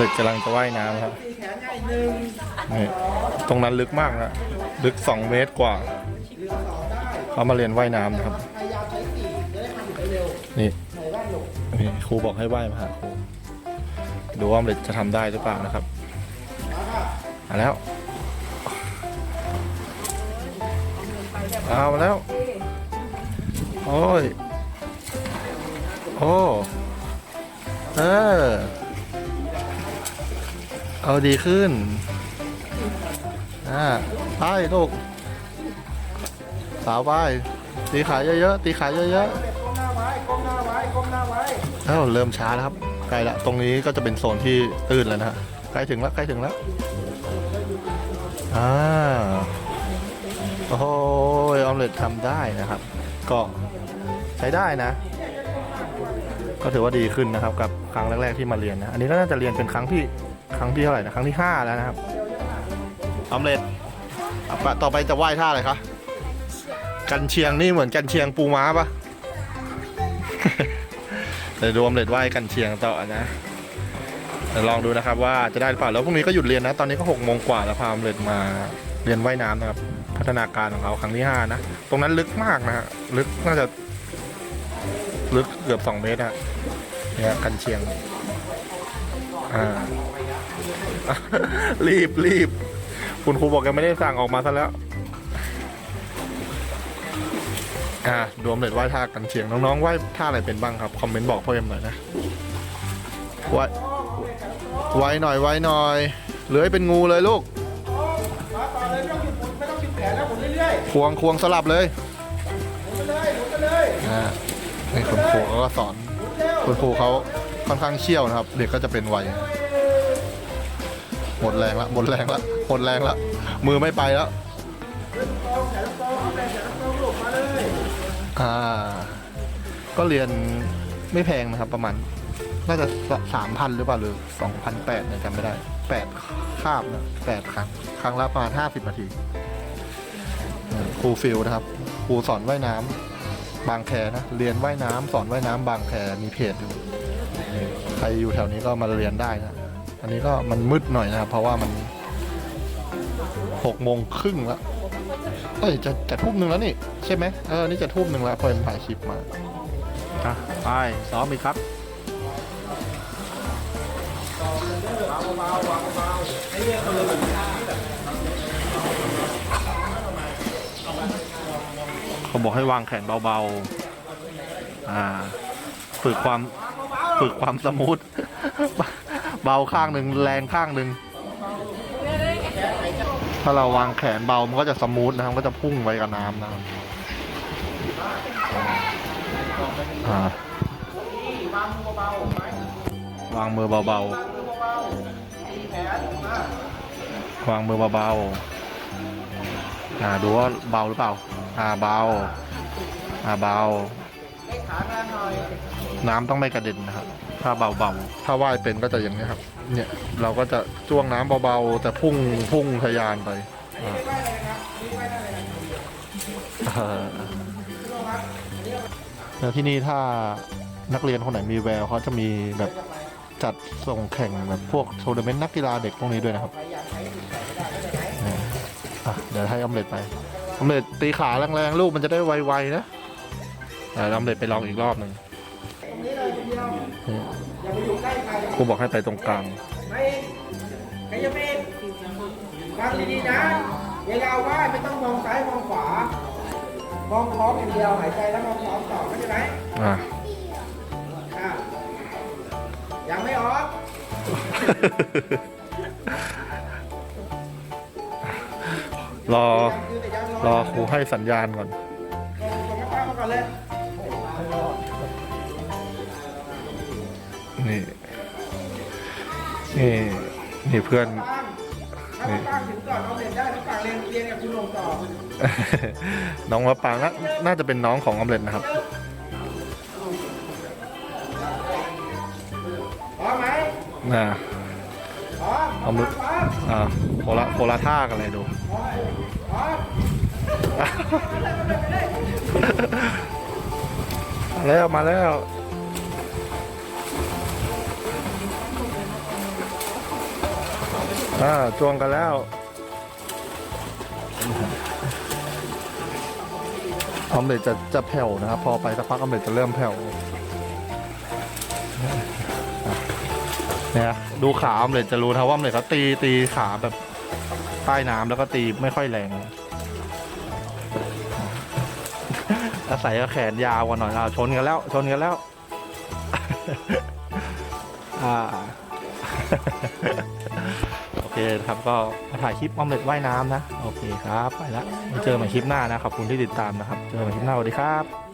เด็กกำลังจะว่ายน้ำครับนี่ตรงนั้นลึกมากนะ ลึก 2 เมตรกว่า เขามาเรียนว่ายน้ำนะครับ นี่นี่ครูบอกให้ว่ายมาหาครูดูว่าเด็กจะทำได้หรือเปล่านะครับมาค่ะมาแล้วเอามาแล้ว โอ้ย โอ้ เออ เอาดีขึ้น อ่าไปลูก สาวไปตีขาเยอะๆ ตีขาเยอะเด็กก้มหน้าไว้ก้มหน้าไว้ก้มหน้าไว้ๆเอ้าเริ่มช้าแล้วครับใกล้ละตรงนี้ก็จะเป็นโซนที่ตื้นแล้วนะฮะใกล้ถึงแล้วใกล้ถึงแล้วอ่าโอ้โหออมเล็ตทำได้นะครับ ก็ใช้ได้นะ ก็ถือว่าดีขึ้นนะครับ กับครั้งแรก ๆที่มาเรียนนะ อันนี้ก็น่าจะเรียนเป็นครั้งที่ ครั้งที่เท่าไหร่นะครั้งที่ห้าแล้วนะครับออมเล็ตอะปะต่อไปจะไหว้ท่าอะไรคะกันเชียงนี่เหมือนกันเชียงปูม้าปะเดี๋ยวดูออมเล็ตไหว้กันเชียงต่อนะเดี๋ยวลองดูนะครับว่าจะได้หรือเปล่าแล้วพรุ่งนี้ก็หยุดเรียนนะ ตอนนี้ก็หกโมงกว่าแล้วพามเล็ตมาเรียนว่ายน้ำนะครับ พัฒนาการของเขาครั้งที่ห้านะ ตรงนั้นลึกมากนะฮะลึกน่าจะลึกเกือบสองเมตรอะเนี่ยกันเชียงอ่า รีบรีบคุณครูบอกยังไม่ได้สั่งออกมาซะแล้ว อ่าดวมเด็ดไหว้ท่ากันเชียงน้องๆไหว้ท่าอะไรเป็นบ้างครับคอมเมนต์บอกพ่อเอ็มหน่อยนะไหว้ไว้หน่อยไว้หน่อยเลื้อยเป็นงูเลยลูกมาต่อเลยไม่ต้องหยุดหมุนไม่ต้องหยุดแขนแล้วหมุนเรื่อยควงควงสลับเลยๆหมุนไปเลยหมุนไปเลยอ่าให้คุณครูเขาก็สอนหมุนเร็วคุณครูเขาค่อนข้างเชี่ยวนะครับ เด็กก็จะเป็นไว หมดแรงละหมดแรงละหมดแรงละมือไม่ไปแล้วอ่า ก็เรียนไม่แพงนะครับประมาณน่าจะสามพันหรือเปล่าหรือสองพันแปดเนี่ยจำไม่ได้แปดคาบนะแปดครั้ง ครั้งละประมาณห้าสิบนาทีครูฟิลนะครับครูสอนว่ายน้ำบางแคนะ เรียนว่ายน้ำสอนว่ายน้ำบางแคมีเพจอยู่ใครอยู่แถวนี้ก็มาเรียนได้นะ อันนี้ก็มันมืดหน่อยนะครับเพราะว่ามันหกโมงครึ่งแล้วเอ้ยจะจะทุ่มหนึ่งแล้วนี่ ใช่ไหมเออนี่จะทุ่มหนึ่งแล้วพอเอ็มถ่ายคลิปมาอะไปซ้อมอีกครับเขาบอกให้วางแขนเบาๆ อ่า ฝึกความ ฝึกความสมูท เบาข้างหนึ่งแรงข้างหนึ่งถ้าเราวางแขนเบา มันก็จะสมูทนะครับก็จะพุ่งไปกับน้ำนะครับอ่าวางมือเบาๆ วางมือเบาๆอ่าดูว่าเบาหรือเปล่า อ่าเบา อ่าเบา น้ำต้องไม่กระเด็นนะครับ ถ้าเบาๆ ถ้าว่ายเป็นก็จะอย่างนี้ครับ เนี่ยเราก็จะจ้วงน้ำเบาๆ แต่พุ่งพุ่งทะยานไปแล้วที่นี่ถ้านักเรียนคนไหนมีแววเขาจะมีแบบจัดส่งแข่งแบบพวกโทรนาเมนต์นักกีฬาเด็กพวกนี้ด้วยนะครับเดี๋ยวให้ออมเล็ตไปออมเล็ตตีขาแรงๆลูกมันจะได้ไวๆนะเดี๋ยวออมเล็ตไปลองอีกรอบหนึ่ง กล้ใครครูบอกให้ไปตรงกลางไม่ใครจะเป็นฟังดีๆนะ เวลาไหว้ไม่ต้องมองซ้ายมองขวา มองท้องอย่างเดียวหายใจแล้วมองท้องต่อเข้าใจไหมอะอะยังไม่ออกรอยังคือแต่ยังรอครูให้สัญญาณก่อนส่งกระเป๋ามาก่อนเลย นี่นี่นี่เพื่อนปังถ้าปังถึงก่อนเอาเรียนได้ถ้าปังเรียนเรียนกับคุณลงต่อน้องมะปางน่าน่าจะเป็นน้องของออมเล็ตนะครับพร้อมไหมน่าพร้อมเอามือพร้อมอ่าโคละโคละท่ากันเลยดูพร้อมมาแล้วมาแล้ว อ่าจวงกันแล้ว ออมเล็ตจะจะแผ่วนะครับ พอไปสักพักออมเล็ตจะเริ่มแผ่วเนี่ยดูขาออมเล็ตจะรู้นะว่าออมเล็ตเขาตีตีขาแบบใต้น้ำแล้วก็ตีไม่ค่อยแรงอาศัยก็แขนยาวกว่าหน่อยอ่าชนกันแล้ว ชนกันแล้ว อ่า คครับก็มาถ่ายคลิปออมเล็ตว่ายน้ำนะ โอเคครับ ไปแล้วไว้เจอกันใหม่คลิปหน้านะ ขอบคุณที่ติดตามนะครับ เจอกันใหม่คลิปหน้าสวัสดีครับ